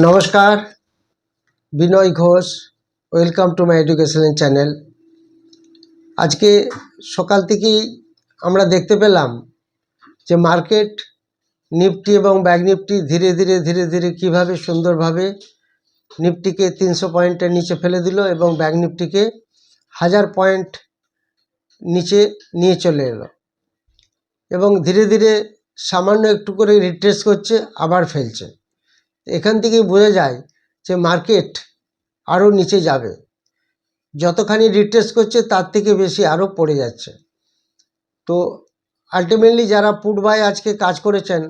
নমস্কার, Binoy Ghosh welcome to my educational channel আজকে সকাল থেকেই আমরা দেখতে পেলাম যে মার্কেট নিফটি এবং ব্যাগ নিফটি ধীরে ধীরে ধীরে ধীরে কীভাবে সুন্দরভাবে নিফটিকে তিনশো পয়েন্টের নিচে ফেলে দিল এবং ব্যাগ নিফটিকে হাজার পয়েন্ট নিচে নিয়ে চলে এলো। এবং ধীরে ধীরে সামান্য একটু করে রিট্রেস করছে, আবার ফেলছে। এখান থেকেই বোঝা যায় যে মার্কেট আরও নিচে যাবে। যতখানি রিট্রেস করছে, তার থেকে বেশি আরও পড়ে যাচ্ছে। তো আলটিমেটলি যারা পুট বাই আজকে কাজ করেছেন,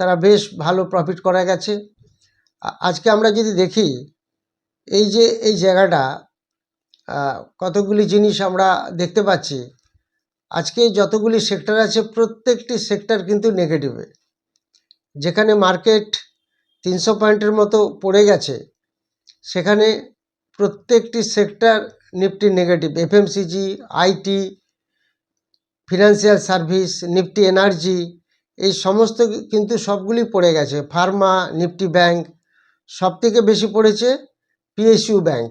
তারা বেশ ভালো প্রফিট করা গেছে। আজকে আমরা যদি দেখি, এই যে, এই জায়গাটা কতগুলি জিনিস আমরা দেখতে পাচ্ছি। আজকে যতগুলি সেক্টর আছে, প্রত্যেকটি সেক্টর কিন্তু নেগেটিভে যেখানে মার্কেট তিনশো পয়েন্টের মতো পড়ে গেছে, সেখানে প্রত্যেকটি sector nifty negative F M C G I T financial service nifty energy এই সমস্ত কিন্তু সবগুলি পড়ে গেছে। ফার্মা নিফটি ব্যাংক সব থেকে বেশি পড়েছে পিএসইউ ব্যাংক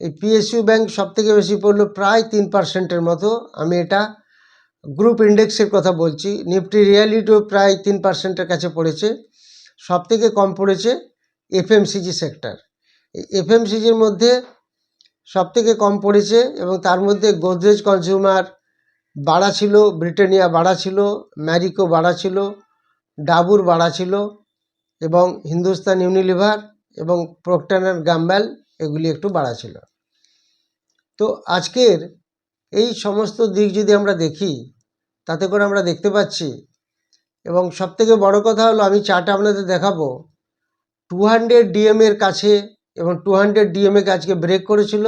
এই পিএসইউ ব্যাংক সব থেকে বেশি পড়ল প্রায় তিন পার্সেন্টের মতো। আমি এটা গ্রুপ ইন্ডেক্সের কথা বলছি। নিফটি রিয়ালিটিও প্রায় তিন পার্সেন্টের কাছে পড়েছে। সব থেকে কম পড়েছে এফএমসিজি সেক্টর। এফএমসিজির মধ্যে সব থেকে কম পড়েছে এবং তার মধ্যে গোদরেজ কনজিউমার বাড়া ছিল, ব্রিটানিয়া বাড়া ছিল, ম্যারিকো বাড়া ছিল, ডাবুর বাড়া ছিল এবং হিন্দুস্তান ইউনিলিভার এবং প্রোক্টার অ্যান্ড গাম্বেল এগুলি একটু বাড়া ছিল। তো আজকের এই সমস্ত দিক যদি আমরা দেখি, তাতে করে আমরা দেখতে পাচ্ছি এবং সবথেকে বড় কথা হলো, আমি চাটা আপনাদের দেখাবো। টু হান্ড্রেড ডিএমের কাছে এবং টু হান্ড্রেড ডিএমএকে আজকে ব্রেক করেছিল।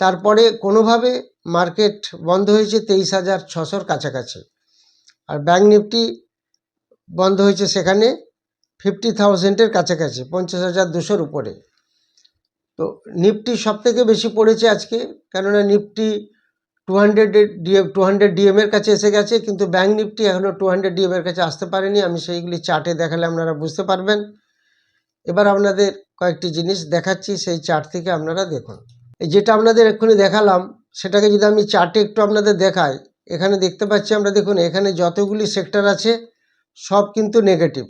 তারপরে কোনোভাবে মার্কেট বন্ধ হয়েছে তেইশ হাজার ছশোর কাছাকাছি। আর ব্যাঙ্ক নিফটি বন্ধ হয়েছে সেখানে ফিফটি থাউজেন্ডের কাছাকাছি, পঞ্চাশ হাজার দুশোর উপরে। তো নিফটি সব থেকে বেশি পড়েছে আজকে, কেননা নিফটি টু হান্ড্রেডের ডিএম টু হান্ড্রেড কাছে এসে গেছে, কিন্তু ব্যাঙ্ক নিফটি এখনও টু হান্ড্রেড ডিএমের কাছে আসতে পারেনি। আমি সেইগুলি চার্টে দেখালে আপনারা বুঝতে পারবেন। এবার আপনাদের কয়েকটি জিনিস দেখাচ্ছি, সেই চার্ট থেকে আপনারা দেখুন। এই যেটা আপনাদের এক্ষুনি দেখালাম, সেটাকে যদি আমি চার্টে একটু আপনাদের দেখাই, এখানে দেখতে পাচ্ছি আমরা, দেখুন, এখানে যতগুলি সেক্টর আছে, সব কিন্তু নেগেটিভ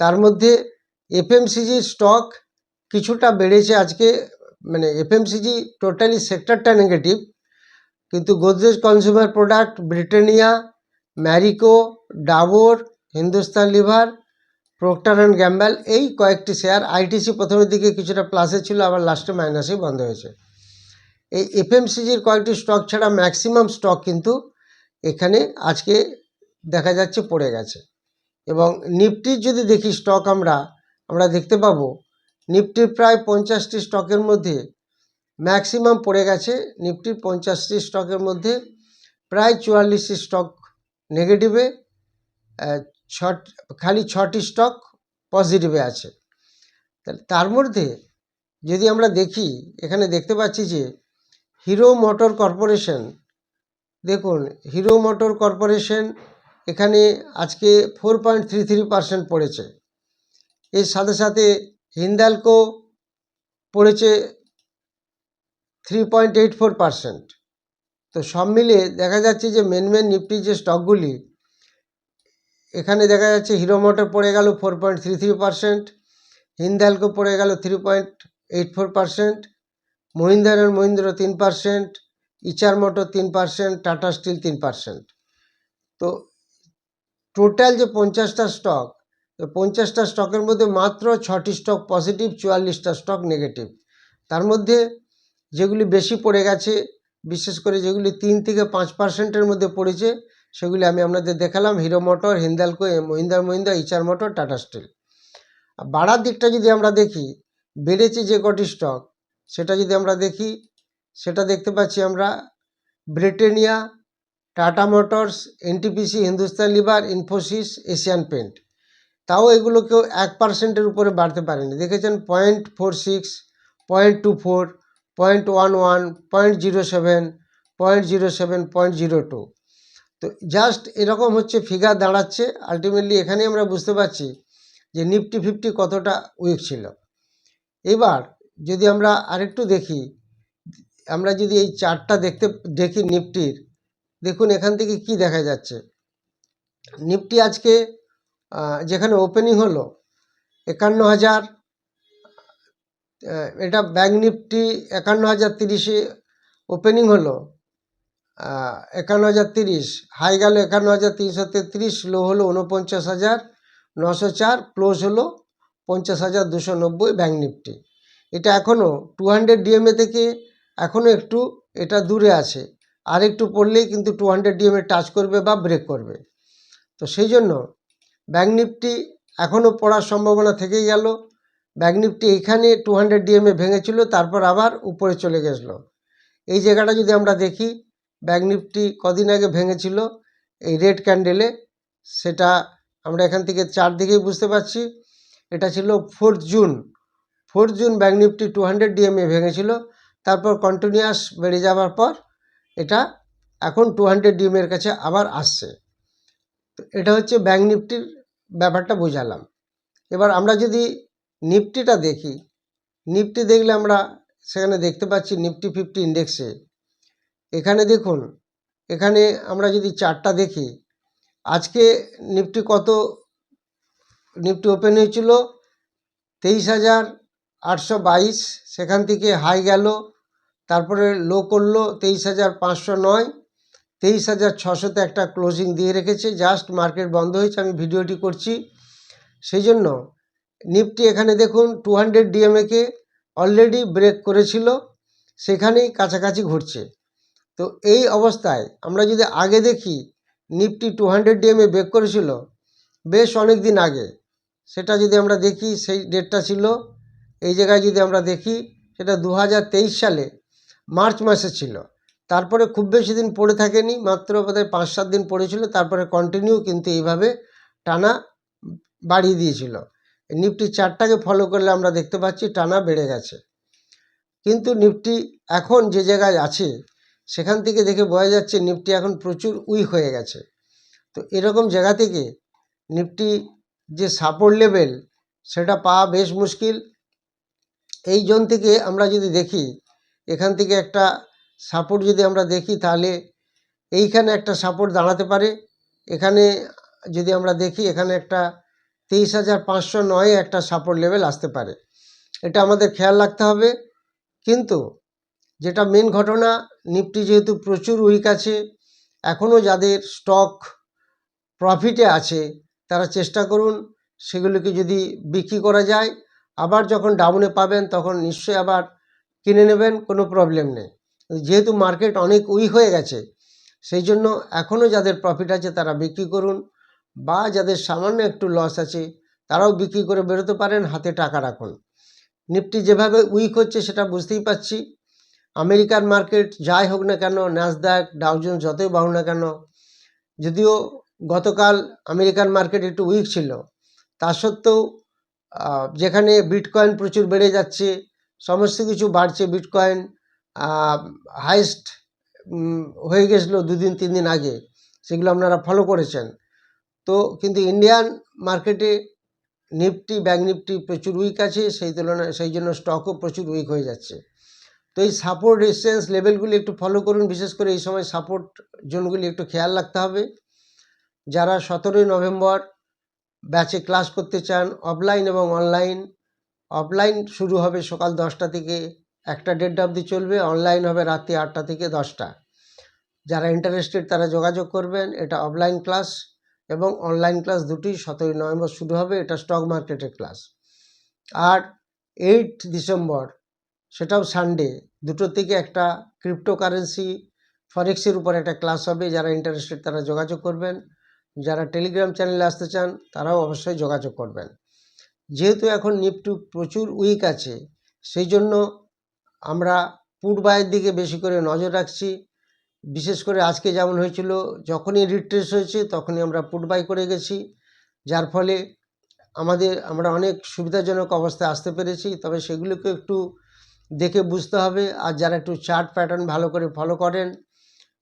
তার মধ্যে এফএমসিজি স্টক কিছুটা বেড়েছে আজকে মানে এফএমসিজি টোটালি সেক্টরটা নেগেটিভ কিন্তু Godrej consumer product Britannia, Marico, Dabur, Hindustan Lever, Procter and Gamble এই কয়েকটি শেয়ার আইটিসি প্রথমের দিকে কিছুটা প্লাসে ছিল, আবার লাস্টে মাইনাসেই বন্ধ হয়েছে। এই এফএমসিজির কয়েকটি স্টক ছাড়া ম্যাক্সিমাম স্টক কিন্তু এখানে আজকে দেখা যাচ্ছে পড়ে গেছে। এবং নিফটির যদি দেখি স্টক আমরা আমরা দেখতে পাবো, নিফটির প্রায় পঞ্চাশটি স্টকের মধ্যে ম্যাক্সিমাম পড়ে গেছে নিফটির পঞ্চাশটি স্টকের মধ্যে। প্রায় চুয়াল্লিশটি স্টক নেগেটিভে আহ, ছ খালি ছটি স্টক পজিটিভে আছে। তার মধ্যে যদি আমরা দেখি এখানে দেখতে পাচ্ছি যে হিরো মোটর কর্পোরেশন দেখুন হিরো মোটর কর্পোরেশন এখানে আজকে four point three three percent পড়েছে। এর সাথে সাথে হিন্দালকো পড়েছে three point eight four percent তো সব মিলে দেখা যাচ্ছে যে মেন মেন নিফটি যে স্টকগুলি এখানে দেখা যাচ্ছে হিরো মোটর পড়ে গেল four point three three percent Hindalco পড়ে গেল three point eight four percent Mahindra and Mahindra তিন পার্সেন্ট ইচার মোটর তিন পার্সেন্ট টাটা স্টিল তিন পার্সেন্ট তো টোটাল যে পঞ্চাশটা স্টক পঞ্চাশটা স্টকের মধ্যে মাত্র ছটি স্টক পজিটিভ চুয়াল্লিশটা স্টক নেগেটিভ তার মধ্যে যেগুলি বেশি পড়ে গেছে, বিশেষ করে যেগুলি তিন থেকে পাঁচ পার্সেন্টের মধ্যে পড়েছে, সেগুলি আমি আপনাদের দেখালাম, Hero Motor, Hindalco, Mahindra Mahindra, Eicher Motor, Tata Steel. আর বাড়ার দিকটা যদি আমরা দেখি, বেড়েছে যে কটি স্টক, সেটা যদি আমরা দেখি, সেটা দেখতে পাচ্ছি আমরা Britannia, Tata Motors, N T P C, Hindustan Lever, Infosys, Asian Paint. তাও এগুলো কেউ এক পার্সেন্টের উপরে বাড়তে পারেনি। দেখেছেন, point four six, point two four point one one point zero seven point zero seven point zero two তো জাস্ট এরকম হচ্ছে ফিগার দাঁড়াচ্ছে। আলটিমেটলি এখানে আমরা বুঝতে পারছি যে নিফটি ফিফটি কতটা উইক ছিল। এবার যদি আমরা আরেকটু দেখি, আমরা যদি এই চার্টটা দেখতে, দেখি নিফটির দেখুন এখান থেকে কি দেখা যাচ্ছে। নিফটি আজকে যেখানে ওপেনিং হলো, একান্ন হাজার এটা ব্যাঙ্ক নিফটি একান্ন হাজার তিরিশে ওপেনিং হলো। একান্ন হাজার তিরিশ হাই গেল একান্ন হাজার তিনশো তেত্রিশ লো হলো উনপঞ্চাশ হাজার নশো চার ক্লোজ হলো পঞ্চাশ হাজার দুশো নব্বই ব্যাঙ্ক নিফটি। এটা এখনও টু হান্ড্রেড ডিএমএ থেকে এখনও একটু এটা দূরে আছে। আর একটু পড়লেই কিন্তু টু হান্ড্রেড ডিএমএ টাচ করবে বা ব্রেক করবে। তো সেই জন্য ব্যাঙ্ক নিফটি এখনও পড়ার সম্ভাবনা থেকেই গেল। ব্যাঙ্ক নিফটি এইখানে টু হান্ড্রেড ডিএমএ ভেঙেছিল, তারপর আবার উপরে চলে গেছিল। এই জায়গাটা যদি আমরা দেখি ব্যাঙ্ক নিফটি কদিন আগে ভেঙেছিল, এই রেড ক্যান্ডেলে। সেটা আমরা এখান থেকে চার দিকেই বুঝতে পারছি। এটা ছিল fourth June fourth June bank nifty two hundred D M A ভেঙেছিল, তারপর কন্টিনিউয়াস বেড়ে যাওয়ার পর এটা এখন টু হান্ড্রেড ডিএমের কাছে আবার আসছে। তো এটা হচ্ছে ব্যাঙ্ক নিফটির ব্যাপারটা বোঝালাম। এবার আমরা যদি নিফটিটা দেখি। নিফটি দেখলে আমরা সেখানে দেখতে পাচ্ছি নিফটি ফিফটি ইন্ডেক্সে এখানে দেখুন, এখানে আমরা যদি চারটা দেখি, আজকে নিফটি কত? নিফটি ওপেন হয়েছিল তেইশ হাজার আটশো বাইশ, সেখান থেকে হাই গেল, তারপরে লো করল তেইশ হাজার পাঁচশো নয়, তেইশ হাজার ছশোতে একটা ক্লোজিং দিয়ে রেখেছে জাস্ট মার্কেট বন্ধ হয়েছে, আমি ভিডিওটি করছি। সেই জন্য নিফটি এখানে দেখুন টু হান্ড্রেড ডিএমএকে অলরেডি ব্রেক করেছিল, সেখানেই কাছাকাছি ঘুরছে। তো এই অবস্থায় আমরা যদি আগে দেখি, nifty two hundred D M A break করেছিল বেশ অনেক দিন আগে। সেটা যদি আমরা দেখি, সেই ডেটটা ছিল, এই জায়গায় যদি আমরা দেখি, সেটা দু হাজার তেইশ সালে, মার্চ মাসে ছিল। তারপরে খুব বেশি দিন পড়ে থাকেনি, মাত্র বোধহয় পাঁচ সাত দিন পড়েছিল, তারপরে কন্টিনিউ কিন্তু এইভাবে টানা বাড়িয়ে দিয়েছিল। নিফটি চারটাকে ফলো করলে আমরা দেখতে পাচ্ছি টানা বেড়ে গেছে। কিন্তু নিফটি এখন যে জায়গায় আছে, সেখান থেকে দেখে বোঝা যাচ্ছে নিফটি এখন প্রচুর উইক হয়ে গেছে। তো এরকম জায়গা থেকে নিফটি যে সাপোর্ট লেভেল সেটা পাওয়া বেশ মুশকিল। এই জোন থেকে আমরা যদি দেখি, এখান থেকে একটা সাপোর্ট যদি আমরা দেখি, তাহলে এইখানে একটা সাপোর্ট দাঁড়াতে পারে। এখানে যদি আমরা দেখি, এখানে একটা তেইশ হাজার পাঁচশো নয় একটা সাপোর্ট লেভেল আসতে পারে। এটা আমাদের খেয়াল রাখতে হবে। কিন্তু যেটা মেন ঘটনা নিফটি যেহেতু প্রচুর উইক আছে এখনও যাদের স্টক প্রফিটে আছে, তারা চেষ্টা করুন সেগুলোকে যদি বিক্রি করা যায়। আবার যখন ডাউনে পাবেন, তখন নিশ্চয়ই আবার কিনে নেবেন, কোনো প্রবলেম নেই। যেহেতু মার্কেট অনেক উইক হয়ে গেছে, সেই জন্য এখনও যাদের প্রফিট আছে, তারা বিক্রি করুন। বা যাদের সামান্য একটু লস আছে, তারাও বিক্রি করে বেরোতে পারেন, হাতে টাকা রাখুন। নিফটি যেভাবে উইক হচ্ছে সেটা বুঝতেই পাচ্ছি আমেরিকার মার্কেট যাই হোক না কেন ন্যাসদাক ডাউজন যতই বাহু না কেন, যদিও গতকাল আমেরিকান মার্কেট একটু উইক ছিল। তা সত্ত্বেও যেখানে বিটকয়েন প্রচুর বেড়ে যাচ্ছে, সমস্ত কিছু বাড়ছে বিটকয়েন হাইস্ট হয়ে গেছিল দুদিন তিন দিন আগে। সেগুলো আপনারা ফলো করেছেন। তো কিন্তু ইন্ডিয়ান মার্কেটে নিফটি ব্যাঙ্ক নিফটি প্রচুর উইক আছে, সেই তুলনায়, সেই জন্য স্টকও প্রচুর উইক হয়ে যাচ্ছে। তো এই সাপোর্ট রেসিস্ট্যান্স লেভেলগুলি একটু ফলো করুন, বিশেষ করে এই সময় সাপোর্ট জোনগুলি একটু খেয়াল রাখতে হবে। যারা সতেরোই নভেম্বর ব্যাচে ক্লাস করতে চান অফলাইন এবং অনলাইন অফলাইন শুরু হবে সকাল দশটা থেকে একটা দেড়টা অবধি চলবে অনলাইন হবে রাত্রি আটটা থেকে দশটা। যারা ইন্টারেস্টেড তারা যোগাযোগ করবেন, এটা অফলাইন ক্লাস এবং অনলাইন ক্লাস দুটি সতেরোই নভেম্বর শুরু হবে, এটা স্টক মার্কেটের ক্লাস আর এইট ডিসেম্বর সেটাও সানডে দুটো থেকে একটা ক্রিপ্টোকারেন্সি ফরেক্সের উপর একটা ক্লাস হবে, যারা ইন্টারেস্টেড তারা যোগাযোগ করবেন। যারা টেলিগ্রাম চ্যানেলে আসতে চান, তারাও অবশ্যই যোগাযোগ করবেন। যেহেতু এখন নিফটি প্রচুর উইক আছে, সেই জন্য আমরা পুট বাইয়ের দিকে বেশি করে নজর রাখছি। বিশেষ করে আজকে যেমন হয়েছিল, যখনই রিট্রেস হয়েছে তখনই আমরা পুট বাই করে গেছি। যার ফলে আমাদের, আমরা অনেক সুবিধাজনক অবস্থায় আসতে পেরেছি। তবে সেগুলোকে একটু দেখে বুঝতে হবে। আর যারা একটু চার্ট প্যাটার্ন ভালো করে ফলো করেন,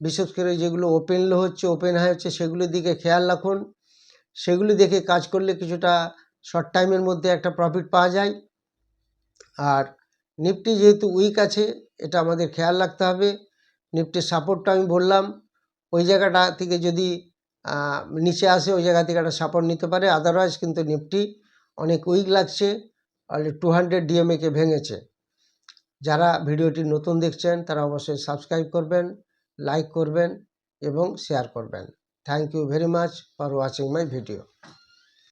বিশেষ করে যেগুলো ওপেন লো হচ্ছে, ওপেন হাই হচ্ছে, সেগুলোর দিকে খেয়াল রাখুন। সেগুলি দেখে কাজ করলে কিছুটা শর্ট টাইমের মধ্যে একটা প্রফিট পাওয়া যায়। আর নিফটি যেহেতু উইক আছে, এটা আমাদের খেয়াল রাখতে হবে। নিফটির সাপোর্টটা আমি বললাম। ওই জায়গাটা থেকে যদি নিচে আসে, ওই জায়গা থেকে একটা সাপোর্ট নিতে পারে। আদারওয়াইজ কিন্তু নিফটি অনেক উইক লাগছে। অলরেডি টু হান্ড্রেড ডিএমএকে ভেঙেছে। যারা ভিডিওটি নতুন দেখছেন, তারা অবশ্যই সাবস্ক্রাইব করবেন লাইক করবেন এবং শেয়ার করবেন। Thank you very much for watching my video